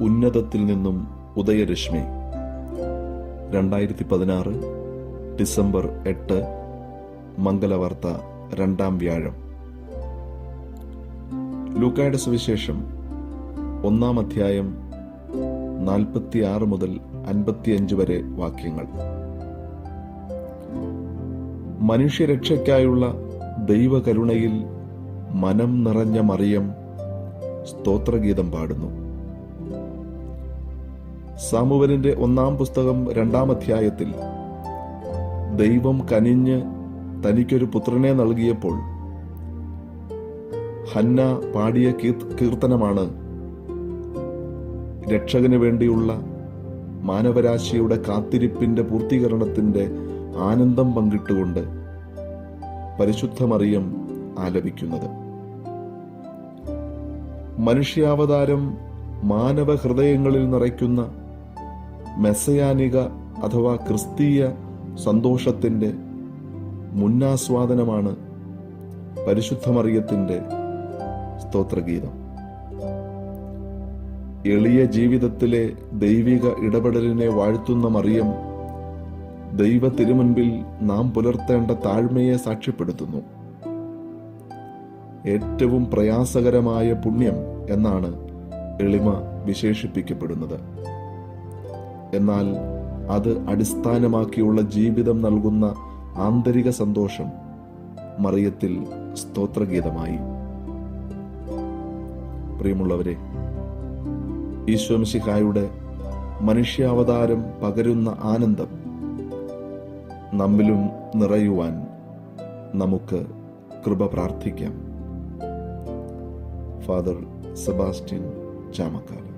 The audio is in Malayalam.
ഉന്നതത്തിൽ നിന്നും ഉദയരശ്മി. രണ്ടായിരത്തി പതിനാറ് ഡിസംബർ എട്ട് മംഗലവാർത്ത രണ്ടാം വ്യാഴം. ലൂക്കായുടെ സുവിശേഷം ഒന്നാം അധ്യായം നാൽപ്പത്തിയാറ് മുതൽ അൻപത്തിയഞ്ച് വരെ വാക്യങ്ങൾ. മനുഷ്യരക്ഷയ്ക്കായുള്ള ദൈവകരുണയിൽ മനം നിറഞ്ഞ മറിയം സ്തോത്രഗീതം പാടുന്നു. സാമുവലിന്റെ ഒന്നാം പുസ്തകം രണ്ടാം അധ്യായത്തിൽ ദൈവം കനിഞ്ഞ് തനിക്കൊരു പുത്രനെ നൽകിയപ്പോൾ ഹന്ന പാടിയ കീർത്തനമാണ് രക്ഷകന് വേണ്ടിയുള്ള മാനവരാശിയുടെ കാത്തിരിപ്പിന്റെ പൂർത്തീകരണത്തിന്റെ ആനന്ദം പങ്കിട്ടുകൊണ്ട് പരിശുദ്ധമറിയം ആലപിക്കുന്നത്. മനുഷ്യാവതാരം മാനവ ഹൃദയങ്ങളിൽ നിറയ്ക്കുന്ന മെസ്സയാനിക അഥവാ ക്രിസ്തീയ സന്തോഷത്തിന്റെ മുന്നാസ്വാദനമാണ് പരിശുദ്ധമറിയത്തിന്റെ സ്തോത്രഗീതം. എളിയ ജീവിതത്തിലെ ദൈവിക ഇടപെടലിനെ വാഴ്ത്തുന്ന മറിയം ദൈവ തിരുമുൻപിൽ നാം പുലർത്തേണ്ട താഴ്മയെ സാക്ഷ്യപ്പെടുത്തുന്നു. ഏറ്റവും പ്രയാസകരമായ പുണ്യം എന്നാണ് എളിമ വിശേഷിപ്പിക്കപ്പെടുന്നത്. എന്നാൽ അത് അടിസ്ഥാനമാക്കിയുള്ള ജീവിതം നൽകുന്ന ആന്തരിക സന്തോഷം മറിയത്തിൽ സ്തോത്രഗീതമായി. പ്രിയമുള്ളവരെ ഈശ്വംശിഹായുടെ മനുഷ്യാവതാരം പകരുന്ന ആനന്ദം നമ്മിലും നിറയുവാൻ നമുക്ക് കൃപ പ്രാർത്ഥിക്കാം. Father Sebastian Anlatacağım makale.